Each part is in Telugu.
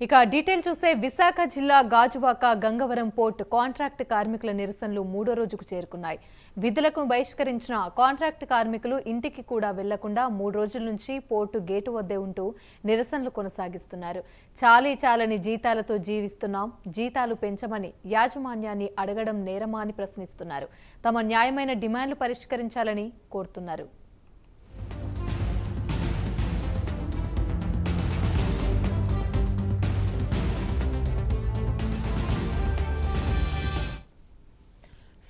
ఇక డీటెయిల్ చూస్తే విశాఖ జిల్లా గాజువాక గంగవరం పోర్ట్ కాంట్రాక్ట్ కార్మికుల నిరసనలు మూడో రోజుకు చేరుకున్నాయి. విధులకు బహిష్కరించిన కాంట్రాక్ట్ కార్మికులు ఇంటికి కూడా వెళ్ళకుండా మూడు రోజుల నుంచి పోర్టు గేటు వద్దే ఉంటూ నిరసనలు కొనసాగిస్తున్నారు. చాలీ చాలని జీతాలతో జీవిస్తున్నాం జీతాలు పెంచమని యాజమాన్యాన్ని అడగడం నేరమా అని ప్రశ్నిస్తున్నారు. తమ న్యాయమైన డిమాండ్లు పరిష్కరించాలని కోరుతున్నారు.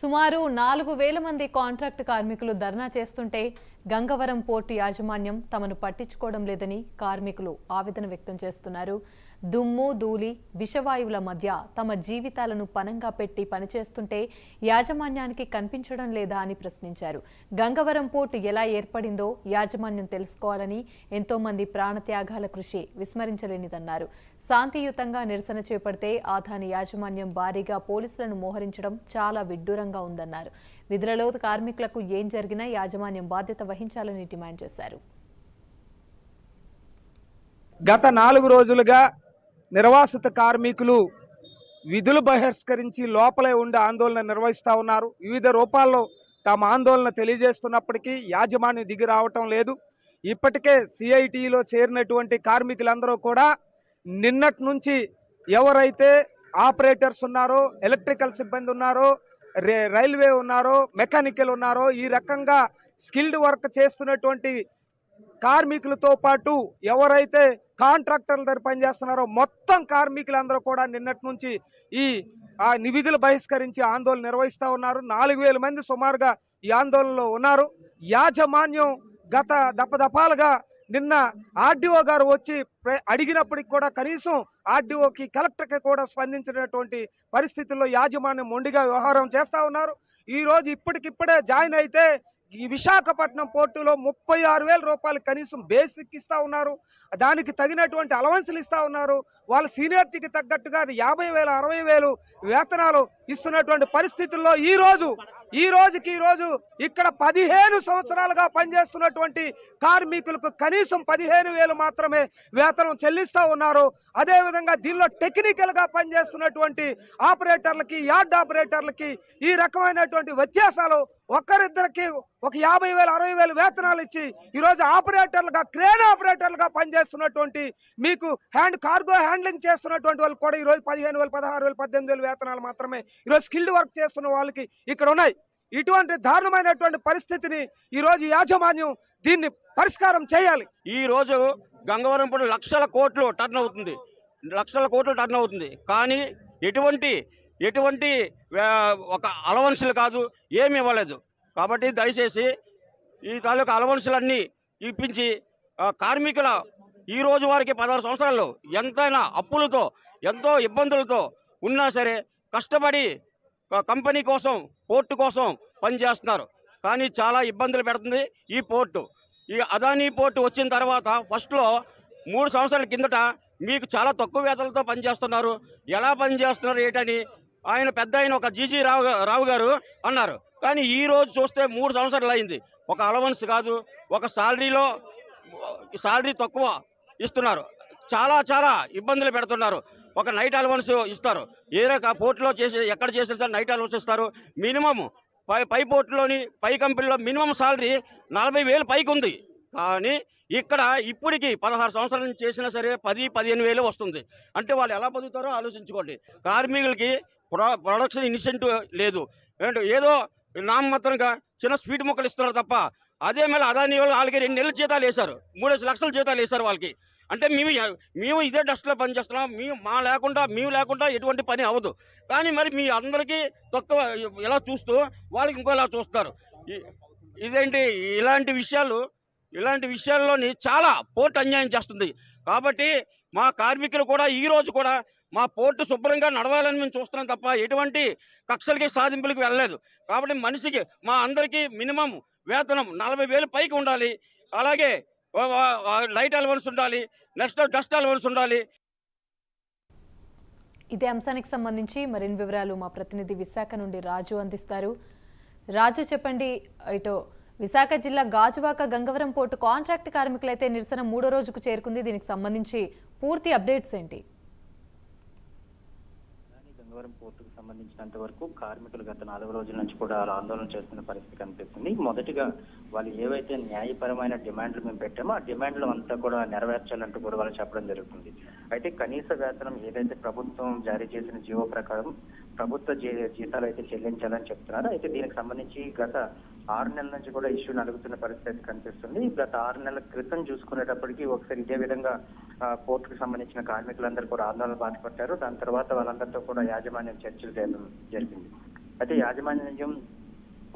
సుమారు నాలుగు వేల మంది కాంట్రాక్ట్ కార్మికులు ధర్నా చేస్తుంటే గంగవరం పోర్టు యాజమాన్యం తమను పట్టించుకోవడం లేదని కార్మికులు ఆవేదన వ్యక్తం చేస్తున్నారు. దుమ్ము ధూళి విషవాయువుల మధ్య తమ జీవితాలను పనంగా పెట్టి పనిచేస్తుంటే యాజమాన్యానికి కనిపించడం లేదా అని ప్రశ్నించారు. గంగవరం పోర్టు ఎలా ఏర్పడిందో యాజమాన్యం తెలుసుకోవాలని ఎంతో మంది ప్రాణత్యాగాల కృషి విస్మరించలేనిదన్నారు. శాంతియుతంగా నిరసన చేపడితే ఆధాని యాజమాన్యం భారీగా పోలీసులను మోహరించడం చాలా విడ్డూరంగా ఉందన్నారు. విధులలో కార్మికులకు ఏం జరిగినా యాజమాన్యం బాధ్యత వహించాలని డిమాండ్ చేశారు. గత నాలుగు రోజులుగా నిర్వాసిత కార్మికులు విధులు బహిష్కరించి లోపలే ఉండి ఆందోళన నిర్వహిస్తూ ఉన్నారు. వివిధ రూపాల్లో తమ ఆందోళన తెలియజేస్తున్నప్పటికీ యాజమాన్యం దిగి రావటం లేదు. ఇప్పటికే సిఐటిలో చేరినటువంటి కార్మికులందరూ కూడా నిన్నటి నుంచి ఎవరైతే ఆపరేటర్స్ ఉన్నారో ఎలక్ట్రికల్ సిబ్బంది ఉన్నారో రే రైల్వే ఉన్నారో మెకానికల్ ఉన్నారో ఈ రకంగా స్కిల్డ్ వర్క్ చేస్తున్నటువంటి కార్మికులతో పాటు ఎవరైతే కాంట్రాక్టర్ల దగ్గర పనిచేస్తున్నారో మొత్తం కార్మికులందరూ కూడా నిన్నటి నుంచి ఈ ఆ నివిధులు బహిష్కరించి ఆందోళన నిర్వహిస్తూ ఉన్నారు. నాలుగు వేల మంది సుమారుగా ఈ ఆందోళనలో ఉన్నారు. యాజమాన్యం గత దపదపాలుగా నిన్న ఆర్డీఓ గారు వచ్చి అడిగినప్పటికి కూడా కనీసం ఆర్డీఓకి కలెక్టర్కి కూడా స్పందించినటువంటి పరిస్థితుల్లో యాజమాన్యం మొండిగా వ్యవహారం చేస్తూ ఉన్నారు. ఈరోజు ఇప్పటికిప్పుడే జాయిన్ అయితే ఈ విశాఖపట్నం పోర్టులో ముప్పై ఆరు వేల రూపాయలు కనీసం బేసిక్ ఇస్తా ఉన్నారు. దానికి తగినటువంటి అలవన్సులు ఇస్తా ఉన్నారు. వాళ్ళ సీనియారిటీకి తగ్గట్టుగా యాభై వేలు అరవై వేలు వేతనాలు ఇస్తున్నటువంటి పరిస్థితుల్లో ఈ రోజు ఈ రోజుకి ఈ రోజు ఇక్కడ పదిహేను సంవత్సరాలుగా పనిచేస్తున్నటువంటి కార్మికులకు కనీసం పదిహేను వేలు మాత్రమే వేతనం చెల్లిస్తూ ఉన్నారు. అదేవిధంగా దీనిలో టెక్నికల్గా పనిచేస్తున్నటువంటి ఆపరేటర్లకి యార్డ్ ఆపరేటర్లకి ఈ రకమైనటువంటి వ్యత్యాసాలు ఒక్కరిద్దరికి ఒక యాభై వేలు అరవై వేలు వేతనాలు ఇచ్చి ఈరోజు ఆపరేటర్లుగా క్రేన్ ఆపరేటర్లుగా పనిచేస్తున్నటువంటి మీకు హ్యాండ్ కార్గో హ్యాండ్లింగ్ చేస్తున్నటువంటి వాళ్ళు కూడా ఈరోజు పదిహేను వేలు పదహారు వేలు పద్దెనిమిది వేలు వేతనాలు మాత్రమే ఈరోజు స్కిల్డ్ వర్క్ చేస్తున్న వాళ్ళకి ఇక్కడ ఉన్నాయి. ఇటువంటి దారుణమైనటువంటి పరిస్థితిని ఈరోజు యాజమాన్యం దీన్ని పరిష్కారం చేయాలి. ఈ రోజు గంగవరం లక్షల కోట్లు టర్న్ అవుతుంది. లక్షల కోట్లు టర్న్ అవుతుంది. కానీ ఎటువంటి ఎటువంటి ఒక అలవన్సులు కాదు ఏమి ఇవ్వలేదు. కాబట్టి దయచేసి ఈ తాలూకా అలవన్సులన్నీ ఇప్పించి కార్మికుల ఈ రోజు వారికి పదహారు సంవత్సరాల్లో ఎంతైనా అప్పులతో ఎంతో ఇబ్బందులతో ఉన్నా సరే కష్టపడి కంపెనీ కోసం పోర్టు కోసం పనిచేస్తున్నారు కానీ చాలా ఇబ్బందులు పెడుతుంది ఈ పోర్టు. ఈ అదానీ పోర్టు వచ్చిన తర్వాత ఫస్ట్లో మూడు సంవత్సరాల కిందట మీకు చాలా తక్కువ వేతలతో పనిచేస్తున్నారు ఎలా పనిచేస్తున్నారు ఏంటని ఆయన పెద్ద ఆయన ఒక జీజీ రావు రావు గారు అన్నారు. కానీ ఈ రోజు చూస్తే మూడు సంవత్సరాలు అయింది. ఒక అలవన్స్ కాదు ఒక శాలరీలో శాలరీ తక్కువ ఇస్తున్నారు. చాలా చాలా ఇబ్బందులు పెడుతున్నారు. ఒక నైట్ అలవన్స్ ఇస్తారు. ఏ రక పోర్టులో చేసి ఎక్కడ చేసే సార్ నైట్ అలవన్స్ ఇస్తారు. మినిమం పై పై పోర్టులోని పై కంపెనీలో మినిమం శాలరీ నలభై వేలు పైకి ఉంది. కానీ ఇక్కడ ఇప్పటికి పదహారు సంవత్సరాల నుంచి చేసినా సరే పది పదిహేను వేలు వస్తుంది. అంటే వాళ్ళు ఎలా బతుకుతారో ఆలోచించుకోండి. కార్మికులకి ప్రొ ప్రొడక్షన్ ఇన్సెంటివ్ లేదు. ఏంటో? ఏదో నామమాత్రంగా చిన్న స్వీట్ ముక్కలు ఇస్తున్నారు తప్ప అదే మళ్ళీ అదాని వాళ్ళు వాళ్ళకి రెండు నెలల జీతాలు వేశారు. మూడేసి లక్షల జీతాలు వేశారు వాళ్ళకి. అంటే మేము మేము ఇదే డస్ట్లో పనిచేస్తున్నాం మేము మా లేకుండా మేము లేకుండా ఎటువంటి పని అవ్వదు. కానీ మరి మీ అందరికీ తక్కువ ఇలా చూస్తూ వాళ్ళకి ఇంకోలా చూస్తారు. ఇదేంటి? ఇలాంటి విషయాలు ఇలాంటి విషయాల్లోని చాలా పోర్టు అన్యాయం చేస్తుంది. కాబట్టి మా కార్మికులు కూడా ఈ రోజు కూడా మా పోర్టు శుభ్రంగా నడవాలని మేము చూస్తున్నాం తప్ప ఎటువంటి కక్షలకి సాధింపులకి వెళ్ళలేదు. కాబట్టి మనిషికి మా అందరికీ మినిమం వేతనం నలభై వేలు పైకి ఉండాలి. అలాగే లైట్ అలవన్స్ ఉండాలి. నెక్స్ట్ డస్ట్ అలవన్స్ ఉండాలి. ఇదే అంశానికి సంబంధించి మరిన్ని వివరాలు మా ప్రతినిధి విశాఖ నుండి రాజు అందిస్తారు. రాజు చెప్పండి ఇటు విశాఖ జిల్లా గాజువాక గంగవరం పోర్టు కాంట్రాక్ట్ కార్మికులైతే నిరసన మూడో రోజుకు చేరుకుంది. దీనికి సంబంధించి పూర్తి అప్డేట్స్ ఏంటి? గంగవరం పోర్టుకు సంబంధించినంత వరకు కార్మికులు గత నాలుగు రోజుల నుంచి కూడా అలా ఆందోళన చేస్తున్న పరిస్థితి కనిపిస్తుంది. మొదటిగా వాళ్ళు ఏవైతే న్యాయపరమైన డిమాండ్లు మేము పెట్టామో ఆ డిమాండ్లు అంతా కూడా నెరవేర్చాలంటూ కూడా వాళ్ళు చెప్పడం జరుగుతుంది. అయితే కనీస వేతనం ఏదైతే ప్రభుత్వం జారీ చేసిన జీవో ప్రకారం ప్రభుత్వ జీ- జీతాలు అయితే చెల్లించాలని చెప్తున్నారు. అయితే దీనికి సంబంధించి గత ఆరు నెలల నుంచి కూడా ఇష్యూ నలుగుతున్న పరిస్థితి కనిపిస్తుంది. గత ఆరు నెలల క్రితం చూసుకునేటప్పటికీ ఒకసారి ఇదే విధంగా పోర్టుకు సంబంధించిన కార్మికులందరూ కూడా ఆందోళన బాధపడ్డారు దాని తర్వాత వాళ్ళందరితో కూడా యాజమాన్యం చర్చలు జరగడం జరిగింది. అయితే యాజమాన్యం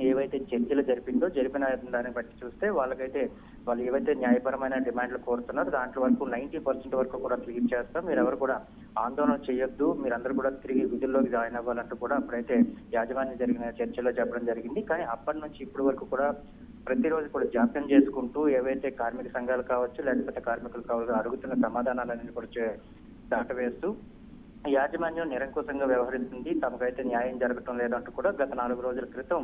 ఏవైతే చర్చలు జరిపిందో జరిపిన దాన్ని బట్టి చూస్తే వాళ్ళకైతే వాళ్ళు ఏవైతే న్యాయపరమైన డిమాండ్లు కోరుతున్నారో దాంట్లో వరకు నైన్టీ పర్సెంట్ వరకు కూడా క్లియర్ చేస్తాం. మీరు ఎవరు కూడా ఆందోళన చేయొద్దు. మీరందరూ కూడా తిరిగి విధుల్లోకి జాయిన్ అవ్వాలంటూ కూడా అప్పుడైతే యాజమాన్యం జరిగిన చర్చలో చెప్పడం జరిగింది. కానీ అప్పటి నుంచి ఇప్పటి వరకు కూడా ప్రతిరోజు కూడా జాప్యం చేసుకుంటూ ఏవైతే కార్మిక సంఘాలు కావచ్చు లేకపోతే కార్మికులు కావచ్చు అడుగుతున్న సమాధానాలన్నీ కూడా చే- దాటవేస్తూ యాజమాన్యం నిరంకుశంగా వ్యవహరిస్తుంది. తమకైతే న్యాయం జరగటం లేదంటూ కూడా గత నాలుగు రోజుల క్రితం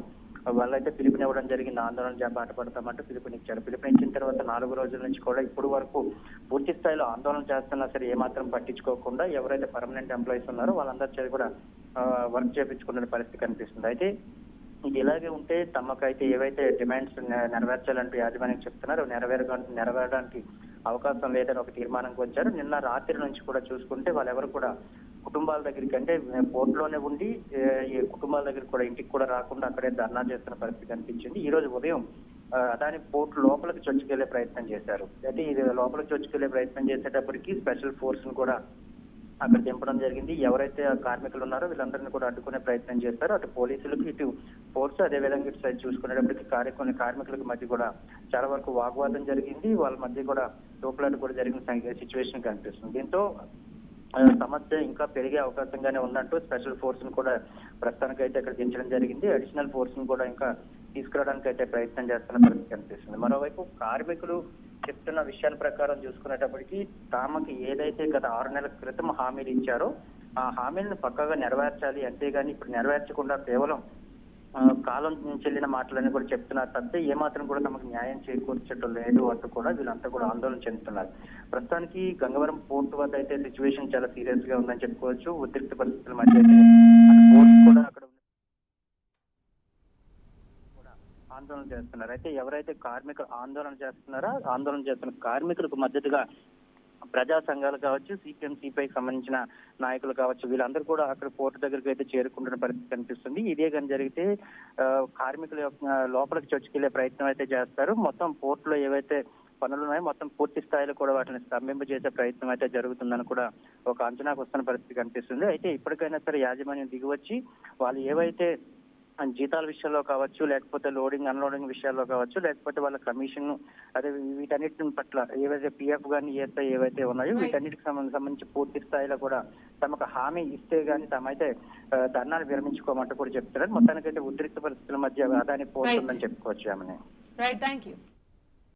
వాళ్ళైతే పిలుపునివ్వడం జరిగింది. ఆందోళన చేపాట పడతామంటూ పిలుపునిచ్చారు. పిలుపునిచ్చిన తర్వాత నాలుగు రోజుల నుంచి కూడా ఇప్పుడు వరకు పూర్తి స్థాయిలో ఆందోళన చేస్తున్నా సరే ఏమాత్రం పట్టించుకోకుండా ఎవరైతే పర్మనెంట్ ఎంప్లాయీస్ ఉన్నారో వాళ్ళందరి చేత కూడా వర్క్ చేపించుకునే పరిస్థితి కనిపిస్తుంది. అయితే ఇది ఇలాగే ఉంటే తమకైతే ఏవైతే డిమాండ్స్ నెరవేర్చాలంటూ యాజమాన్యం చెప్తున్నారో నెరవేరగా నెరవేరడానికి అవకాశం లేదని ఒక తీర్మానంకి వచ్చారు. నిన్న రాత్రి నుంచి కూడా చూసుకుంటే వాళ్ళెవరు కూడా కుటుంబాల దగ్గరికి అంటే పోర్టులోనే ఉండి కుటుంబాల దగ్గరికి కూడా ఇంటికి కూడా రాకుండా అక్కడే ధర్నా చేస్తున్న పరిస్థితి కనిపించింది. ఈ రోజు ఉదయం అదాని పోర్టు లోపలికి చొచ్చుకెళ్ళే ప్రయత్నం చేశారు. అయితే ఇది లోపలికి చొచ్చుకెళ్ళే ప్రయత్నం చేసేటప్పటికి స్పెషల్ ఫోర్స్ను కూడా అక్కడ దింపడం జరిగింది. ఎవరైతే కార్మికులు ఉన్నారో వీళ్ళందరినీ కూడా అడ్డుకునే ప్రయత్నం చేస్తారో అటు పోలీసులకు ఇటు ఫోర్స్ అదే విధంగా ఇటు సైడ్ చూసుకునేటప్పటికి కార్య కొన్ని కార్మికులకు మధ్య కూడా చాలా వరకు వాగ్వాదం జరిగింది. వాళ్ళ మధ్య కూడా తోపులాట కూడా జరిగిన సిచ్యువేషన్ కనిపిస్తుంది. దీంతో సమస్య ఇంకా పెరిగే అవకాశంగానే ఉన్నట్టు స్పెషల్ ఫోర్స్ను కూడా ప్రస్తుతానికి అయితే ఇక్కడ దించడం జరిగింది. అడిషనల్ ఫోర్స్ను కూడా ఇంకా తీసుకురావడానికి అయితే ప్రయత్నం చేస్తున్న పరిస్థితి కనిపిస్తుంది. మరోవైపు కార్మికులు చెప్తున్న విషయాల ప్రకారం చూసుకునేటప్పటికి తామకి ఏదైతే గత ఆరు నెలల క్రితం హామీలు ఇచ్చారో ఆ హామీలను పక్కగా నెరవేర్చాలి. అంతేగాని ఇప్పుడు నెరవేర్చకుండా కేవలం కాలం చెల్లిన మాటలని కూడా చెప్తున్నారు తప్పితే ఏమాత్రం కూడా తమకు న్యాయం చేకూర్చడం లేదు అంటూ కూడా వీళ్ళంతా కూడా ఆందోళన చెందుతున్నారు. ప్రస్తుతానికి గంగవరం పోర్టు వద్ద అయితే సిచ్యువేషన్ చాలా సీరియస్గా ఉందని చెప్పుకోవచ్చు. ఉద్రిక్త పరిస్థితుల మధ్య పోర్ట్ కూడా అక్కడ ఉన్న- కూడా ఆందోళన చేస్తున్నారు. అయితే ఎవరైతే కార్మికులు ఆందోళన చేస్తున్నారో ఆందోళన చేస్తున్న కార్మికులకు మద్దతుగా ప్రజా సంఘాలు కావచ్చు సిపిఎం సిపిఐ సంబంధించిన నాయకులు కావచ్చు వీళ్ళందరూ కూడా అక్కడ పోర్టు దగ్గరికి అయితే చేరుకుంటున్న పరిస్థితి కనిపిస్తుంది. ఇదే కానీ జరిగితే కార్మికుల యొక్క లోపలికి చొచ్చుకెళ్ళే ప్రయత్నం అయితే చేస్తారు. మొత్తం పోర్టులో ఏవైతే పనులు ఉన్నాయో మొత్తం పూర్తి స్థాయిలో కూడా వాటిని స్తంభింపజేసే ప్రయత్నం అయితే జరుగుతుందని కూడా ఒక అంచనాకు వస్తున్న పరిస్థితి కనిపిస్తుంది. అయితే ఇప్పటికైనా సరే యాజమాన్యం దిగివచ్చి వాళ్ళు ఏవైతే జీతాల విషయంలో కావచ్చు లేకపోతే లోడింగ్ అన్లోడింగ్ విషయాల్లో కావచ్చు లేకపోతే వాళ్ళ కమిషన్ అదే వీటన్నిటి పట్ల ఏవైతే పిఎఫ్ కానీ ఈఎస్ఐ ఏవైతే ఉన్నాయో. వీటన్నిటికి సంబంధించి పూర్తి స్థాయిలో కూడా తమకు హామీ ఇస్తే గానీ తమైతే ధర్నాలు విరమించుకోమంటూ కూడా చెప్తున్నారు. మొత్తానికైతే ఉద్రిక్త పరిస్థితుల మధ్య అదాని పోతుందని చెప్పుకోవచ్చు ఆమె రైట్ థ్యాంక్ యూ